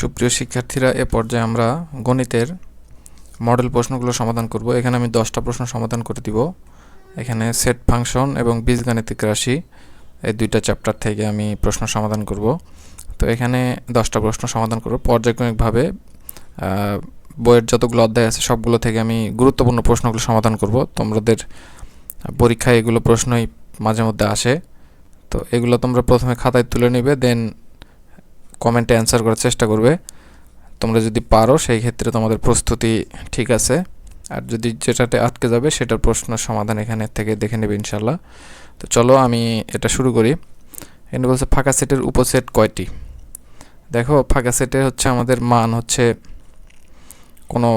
সুপ্রিয় শিক্ষার্থীরা, এ পর্যায়ে আমরা গণিতের মডেল প্রশ্নগুলো সমাধান করব। এখানে আমি দশটা প্রশ্ন সমাধান করে দিব। এখানে সেট ফাংশন এবং বীজগাণিতিক রাশি, এই দুইটা চ্যাপ্টার থেকে আমি প্রশ্ন সমাধান করব। তো এখানে দশটা প্রশ্ন সমাধান করব। পর্যায়ক্রমিকভাবে বইয়ের যতগুলো অধ্যায় আছে সবগুলো থেকে আমি গুরুত্বপূর্ণ প্রশ্নগুলো সমাধান করব। তোমাদের পরীক্ষায় এগুলো প্রশ্নই মাঝে মধ্যে আসে। তো এগুলো তোমরা প্রথমে খাতায় তুলে নিবে, দেন কমেন্টে অ্যান্সার করার চেষ্টা করবে। তোমরা যদি পারো, সেই ক্ষেত্রে তোমাদের প্রস্তুতি ঠিক আছে। আর যদি যেটাতে আটকে যাবে, সেটার প্রশ্ন সমাধান এখানে থেকে দেখে নেবে ইনশাল্লাহ তো চলো আমি এটা শুরু করি। এখানে বলছে, ফাঁকা সেটের উপসেট কয়টি? দেখো, ফাঁকা সেটে হচ্ছে আমাদের মান হচ্ছে, কোনো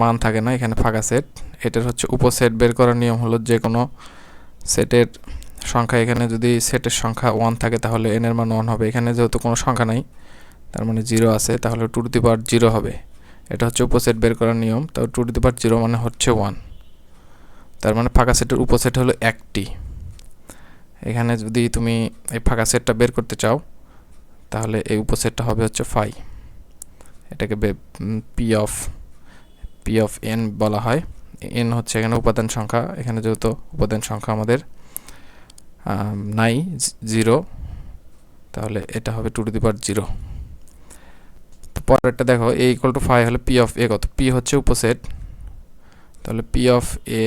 মান থাকে না এখানে ফাঁকা সেট। এটার হচ্ছে উপসেট বের করার নিয়ম হলো যে কোনো সেটের সংখ্যা এখানে যদি সেটের সংখ্যা ওয়ান থাকে, তাহলে এন এর মান ওয়ান হবে। এখানে যেহেতু কোনো সংখ্যা নাই তার মানে জিরো আছে তাহলে two to the power zero হবে। এটা হচ্ছে উপসেট বের করার নিয়ম তাও two to the power zero মানে হচ্ছে ওয়ান তার মানে ফাঁকা সেটের উপসেট হলো একটি। এখানে যদি তুমি এই ফাঁকা সেটটা বের করতে চাও তাহলে এই উপসেটটা হবে হচ্ছে ফাই এটাকে P of P of N বলা হয়। এন হচ্ছে এখানে উপাদান সংখ্যা এখানে যেহেতু উপাদান সংখ্যা আমাদের আম, নাই জিরো তাহলে এটা হবে two to the power zero পরেরটা দেখো এ ইকুয়াল টু ফাইভ হলে পি অফ এ কত? পি হচ্ছে উপসেট তাহলে পি অফ এ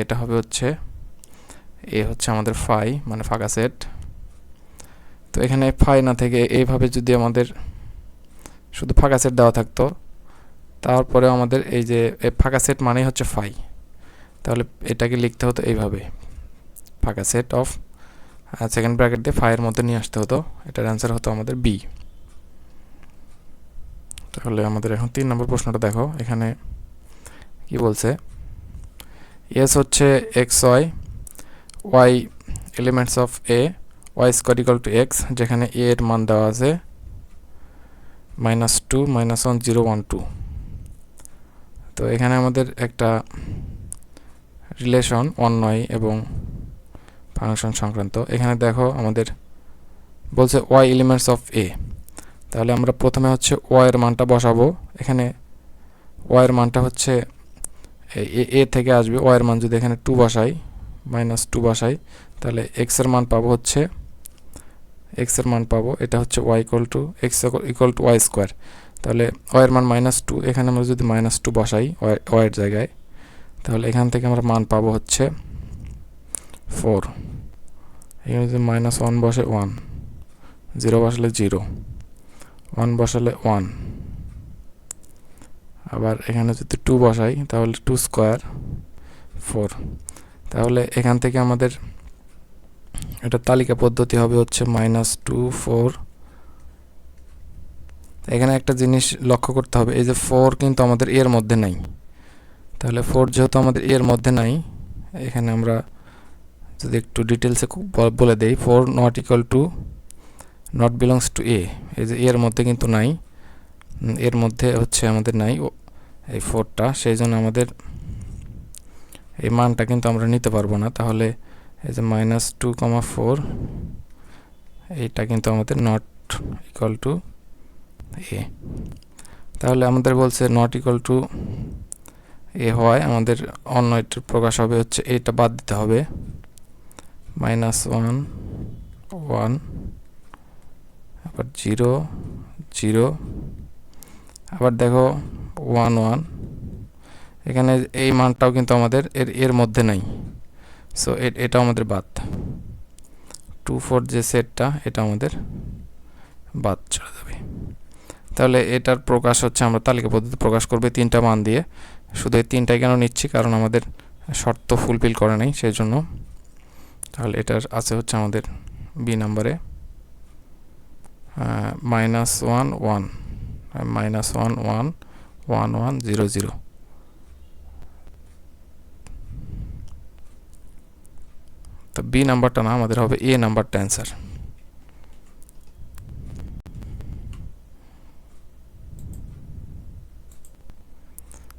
এটা হবে হচ্ছে এ হচ্ছে আমাদের ফাই মানে ফাঁকা সেট তো এখানে ফাই না থেকে এইভাবে যদি আমাদের শুধু ফাঁকা সেট দেওয়া থাকতো তারপরে আমাদের এই যে ফাঁকা সেট মানেই হচ্ছে ফাই তাহলে এটাকে লিখতে হতো এইভাবে, ফাঁকা সেট অফ সেকেন্ড ব্র্যাকেট দিয়ে ফাইয়ের মধ্যে নিয়ে আসতে হতো, এটার অ্যান্সার হতো আমাদের বি তাহলে আমাদের এখন তিন নম্বর প্রশ্নটা দেখো, এখানে কি বলছে? এস হচ্ছে X Y Y elements of A Y square equal to X যেখানে এ এর মান দেওয়া আছে minus two minus one zero one two তো এখানে আমাদের একটা রিলেশন অন্যয় এবং ফাংশন সংক্রান্ত। এখানে দেখো আমাদের বলছে ওয়াই এলিমেন্টস অফ এ তাহলে আমরা প্রথমে হচ্ছে ওয়াইয়ের মানটা বসাবো। এখানে ওয়াইয়ের মানটা হচ্ছে এ থেকে আসবে। ওয়াইয়ের মান যদি এখানে টু বসাই মাইনাস টু বসাই, তাহলে এক্সের মান পাবো হচ্ছে এক্সের মান পাবো, এটা হচ্ছে Y equal to X equal to Y square তাহলে ওয়ের মান মাইনাস টু এখানে আমরা যদি মাইনাস টু বসাই ওয়াইয়ের জায়গায়, তাহলে এখান থেকে আমরা মান পাবো হচ্ছে ফোর এখানে যদি মাইনাস ওয়ান বসে ওয়ান জিরো বসালে জিরো ওয়ান বসালে ওয়ান আবার এখানে যদি টু বসাই, তাহলে টু স্কোয়ার ফোর তাহলে এখান থেকে আমাদের এটা তালিকা পদ্ধতি হবে হচ্ছে মাইনাস টু ফোর এখানে একটা জিনিস লক্ষ্য করতে হবে, এই যে ফোর কিন্তু আমাদের এর মধ্যে নাই। তাহলে ফোর যেহেতু আমাদের এর মধ্যে নাই, এখানে আমরা যদি একটু ডিটেলসে বলে দেই four not equal to not belongs to A এই যে এর মধ্যে কিন্তু নাই। এর মধ্যে হচ্ছে আমাদের নাই। এই ফোরটা সেই জন্য আমাদের এই মানটা কিন্তু আমরা নিতে পারব না। তাহলে এই যে মাইনাস টু কমা ফোর এইটা কিন্তু আমাদের নট ইকুয়াল টু এ তাহলে আমাদের বলছে নট ইকুয়াল টু এ হওয়ায় আমাদের অন্য এটার প্রকাশ হবে, হচ্ছে এটা বাদ দিতে হবে। মাইনাস ওয়ান ওয়ান আবার জিরো জিরো। আবার দেখো, ওয়ান ওয়ান। এখানে এই মানটাও কিন্তু আমাদের এর এর মধ্যে নাই। সো এটা আমাদের বাদ। টু, ফোর যে সেটটা, এটা আমাদের বাদ চলে যাবে। তাহলে এটার প্রকাশ হচ্ছে, আমরা তালিকা পদ্ধতি প্রকাশ করবে তিনটা মান দিয়ে। শুধু এই তিনটাই কেন নিচ্ছি? কারণ আমাদের শর্ত ফুলফিল করে নাই, সেই জন্য। তাহলে এটার আছে হচ্ছে আমাদের বি নাম্বারে। Minus one one minus one one one one zero zero তো বি নাম্বারটা না, আমাদের হবে এ নাম্বারটা অ্যান্সার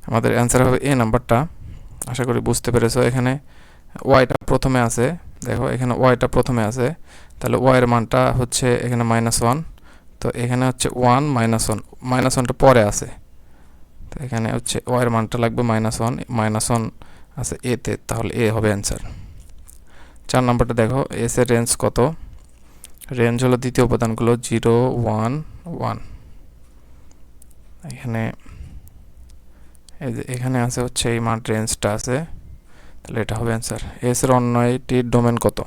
আমাদের অ্যান্সার হবে এ নাম্বারটা আশা করি বুঝতে পেরেছ এখানে। ওয়াইটা প্রথমে আছে, দেখো এখানে ওয়াইটা প্রথমে আছে, তাহলে ওয়াইয়ের মানটা হচ্ছে এখানে মাইনাস ওয়ান তো এখানে হচ্ছে ওয়ান মাইনাস ওয়ান মাইনাস ওয়ানটা পরে আছে, তো এখানে হচ্ছে ওয়ার মানটা লাগবে মাইনাস ওয়ান মাইনাস ওয়ান আছে এতে তাহলে এ হবে অ্যান্সার চার নম্বরটা দেখো এস এর রেঞ্জ কত? রেঞ্জ হলো দ্বিতীয় উপাদানগুলো জিরো ওয়ান ওয়ান এখানে এখানে আছে হচ্ছে এই মান রেঞ্জটা আছে তাহলে এটা হবে অ্যান্সার এস এর অন্যটির ডোমেন কত?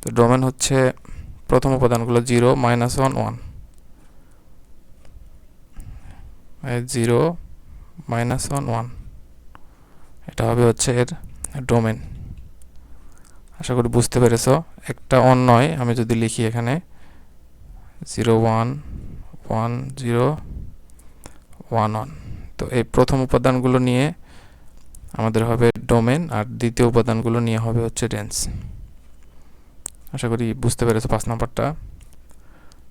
তো ডোমেন হচ্ছে প্রথম উপাদানগুলো zero minus one one zero minus one one এটা হবে হচ্ছে এর ডোমেন আশা করি বুঝতে পেরেছ। একটা অন নয় আমি যদি লিখি এখানে zero one one zero one one তো এই প্রথম উপাদানগুলো নিয়ে আমাদের হবে ডোমেন আর দ্বিতীয় উপাদানগুলো নিয়ে হবে হচ্ছে রেঞ্জ আশা করি বুঝতে পেরেছ পাঁচ নম্বরটা।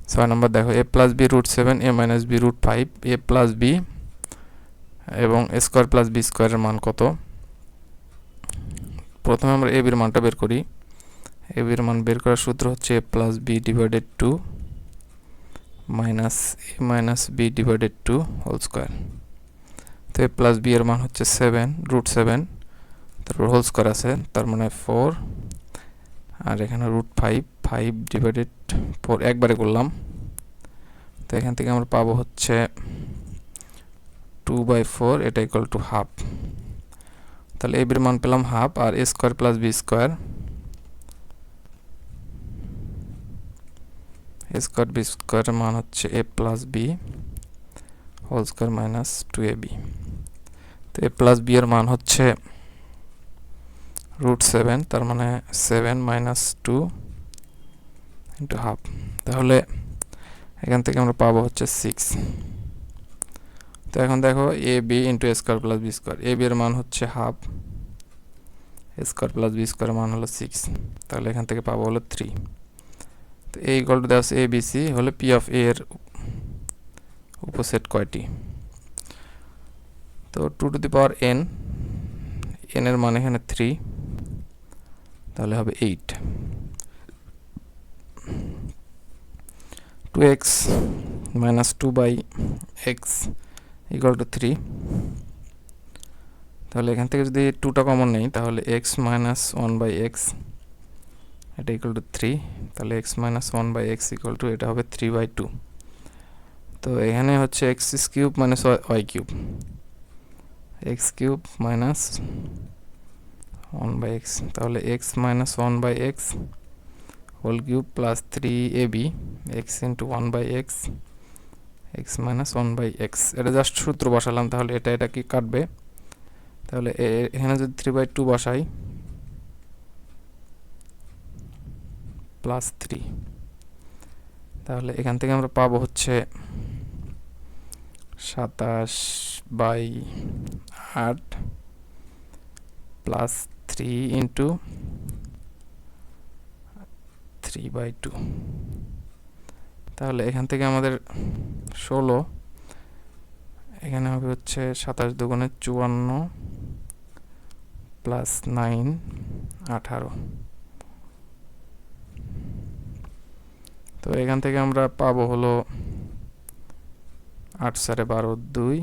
ছয় নম্বর দেখো A plus B root seven A minus B root five A plus B এবং স্কোয়ার প্লাস বি স্কোয়ারের মান কত? প্রথমে আমরা এ বির মানটা বের করি। এ বির মান বের করার সূত্র হচ্ছে A plus B divided two minus A minus B divided two whole square তো এ প্লাস বি এর মান হচ্ছে সেভেন রুট সেভেন তারপর হোল স্কোয়ার আছে, তার মানে ফোর আর এখানে root five five divided four একবারে করলাম। তো এখান থেকে আমরা পাবো হচ্ছে টু বাই ফোর এটা ইকুয়াল টু হাফ তাহলে এ বির মান পেলাম half R A square plus B square A square B স্কোয়ারের মান হচ্ছে A plus B whole square minus two A B তো এ প্লাস বি এর মান হচ্ছে রুট সেভেন তার মানে seven minus two into half তাহলে এখান থেকে আমরা পাবো হচ্ছে সিক্স তো এখন দেখো A B into square plus B square A B এর মান হচ্ছে half square plus B square মান হলো সিক্স তাহলে এখান থেকে পাবো হলো থ্রি তো এই টু দেওয়া এ বি সি হলে পি অফ এ এর উপসেট কয়টি? তো two to the power N N এর মান এখানে থ্রি তাহলে হবে eight two X minus two by X equal to three তাহলে এখান থেকে যদি টুটা কমন নেই, তাহলে X minus one by X এটা ইকুয়াল টু থ্রি তাহলে X minus one by X equal to এটা হবে থ্রি বাই টু তো এখানে হচ্ছে X cube minus Y cube X cube minus one by X তাহলে X minus one by X whole cube plus three A B X into one by X X minus one by X এটা just সূত্র বসালাম, তাহলে এটা এটা কি কাটবে? তাহলে এখানে যদি থ্রি বাই টু বসাই প্লাস থ্রি তাহলে এখান থেকে আমরা পাবো হচ্ছে সাতাশ বাই আট plus three into three by two তাহলে এখান থেকে আমাদের ষোলো, এখানে হবে হচ্ছে সাতাশ দুগুণে চুয়ান্ন প্লাস নাইন আঠারো। তো এখান থেকে আমরা পাবো হলো আট সাড়ে বারো দুই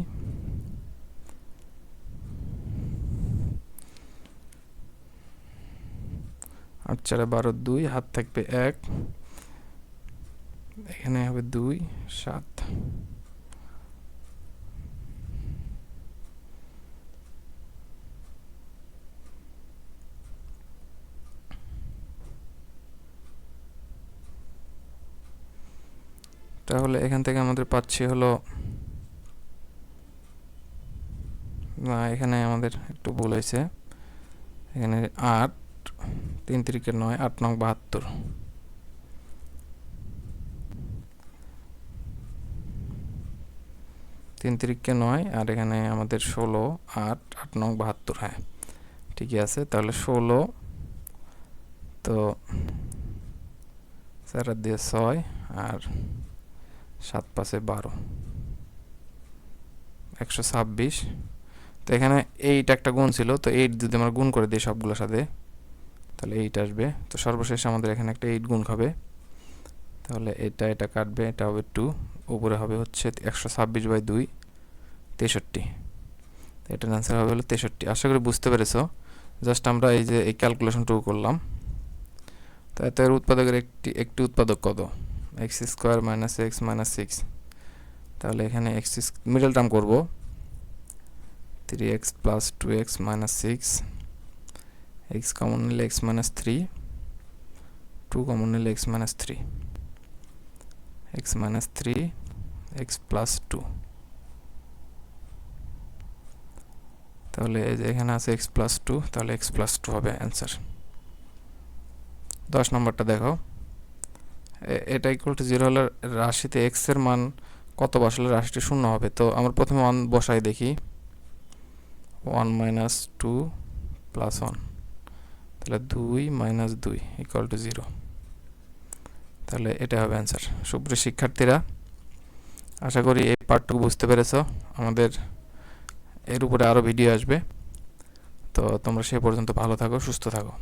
আট চারে বারো দুই, হাত থাকবে এক। এখানে হবে দুই, সাত। তাহলে এখান থেকে আমাদের পাচ্ছি হলো, না, এখানে আমাদের একটু ভুল হয়েছে। এখানে আট তিন তিরিকে নয়, আট নং বাহাত্তর। তিন তিরিককে নয়, আর এখানে আমাদের ষোলো, আট আট নং বাহাত্তর হ্যাঁ ঠিকই আছে। তাহলে ষোলো, তো চার দিয়ে ছয়, আর সাত পাশে বারো, একশো ছাব্বিশ। তো এখানে এইট একটা গুণ ছিল, তো এইট যদি আমরা গুণ করে দিই সবগুলোর সাথে তাহলে এইট আসবে। তো সর্বশেষ আমাদের এখানে একটা এইট গুণ হবে। তাহলে এটা এটা কাটবে, এটা হবে টু উপরে হবে হচ্ছে একশো ছাব্বিশ বাই দুই, তেষট্টি। এটার অ্যান্সার হবে হলো তেষট্টি। আশা করি বুঝতে পেরেছ। জাস্ট আমরা এই যে, এই ক্যালকুলেশনটুকু করলাম। তো এত এর উৎপাদকের একটি একটি উৎপাদক কত? X square minus X minus six তাহলে এখানে এক্স মিডল টার্ম করব। Three X plus two X minus six X common নিলে X minus three two common নিলে X minus three X minus three X plus two তাহলে যে এখানে আছে X plus two তাহলে এক্স প্লাস টু হবে answer দশ নম্বরটা দেখো। এটা ইকুয়াল টু জিরো হলে রাশিতে এক্সের মান কত বসালে রাশিটি শূন্য হবে? তো আমরা প্রথমে ওয়ান বসাই দেখি। One minus two plus one তাহলে দুই মাইনাস দুই ইকুয়াল টু জিরো তাহলে এটা হবে অ্যান্সার সুপ্রিয় শিক্ষার্থীরা, আশা করি এই পার্টটুকু বুঝতে পেরেছ। আমাদের এর উপরে আরও ভিডিও আসবে। তো তোমরা সে পর্যন্ত ভালো থাকো, সুস্থ থাকো।